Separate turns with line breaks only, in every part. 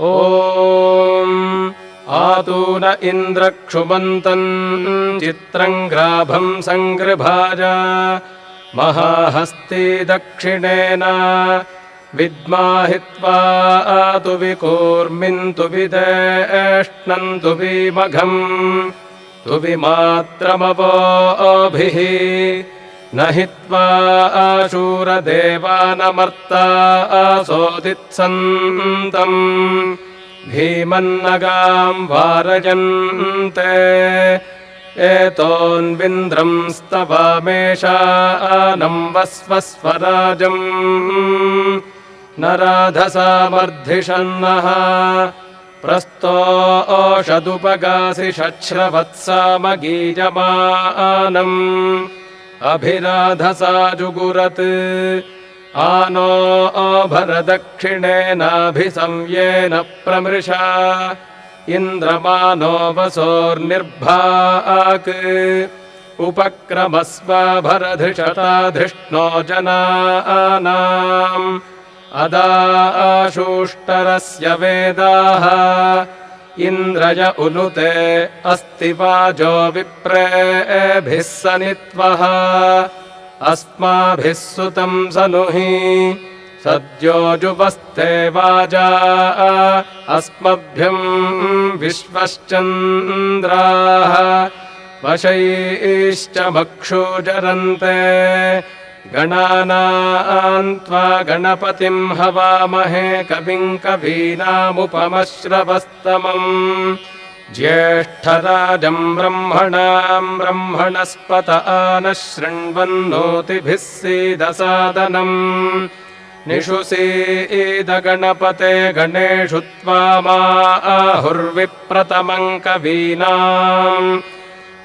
ॐ आतून इन्द्रक्षुमन्तम् चित्रम् ग्राभम् सङ्गृभाज महाहस्ती दक्षिणेन विद्माहित्वा आतु विकूर्मिन्तु विदेष्णन्तु विमघम् तु विमात्रमवोभिः न हित्वा आशूरदेवानमर्ता आसोदित्सन्तम् भीमन्नगाम् वारयन्ते एतोन्विन्द्रम् स्तवामेषानम् वस्वस्वराजम्। न राधसामर्धिषन्नः प्रस्तोषदुपगासि शच्छ्रवत्सामगीयमानम् अभिराधसा जुगुरत् आनो भरदक्षिणेनाभिसंयेन प्रमृषा इन्द्रमानो वसोर्निर्भाक्। उपक्रमस्व जनानाम्। अदाशूष्टरस्य वेदाः इन्द्रय उनुते अस्ति वाजो विप्रेभिः सनित्वः। अस्माभिः सुतम् सनुहि सद्यो जुवस्ते वाजा। अस्मभ्यम् विश्वश्चन्द्राः। वशैश्च मक्षूजरन्ते गणानान्त्वा गणपतिम् हवामहे कविम् कवीनामुपमश्रवस्तमम्। ज्येष्ठराजम् ब्रह्मणाम् ब्रह्मणस्पत आनः शृण्वन्नोतिभिः सीदसादनम् निषुसीदगणपते गणेषु त्वा आहुर्विप्रतमम् कवीनाम्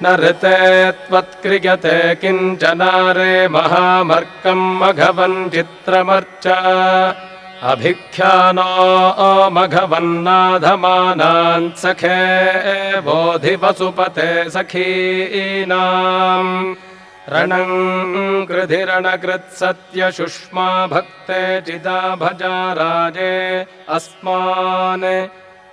न ऋते त्वत्क्रियते किञ्चनारे महामर्कम् मघवन् चित्रमर्च अभिख्यानो मघवन्नाधमानान् सखे बोधिवसुपते सखीनाम्। रणम् कृधिरणकृत्सत्यशुष्मा भक्ते चिदा भजा राजे अस्मान्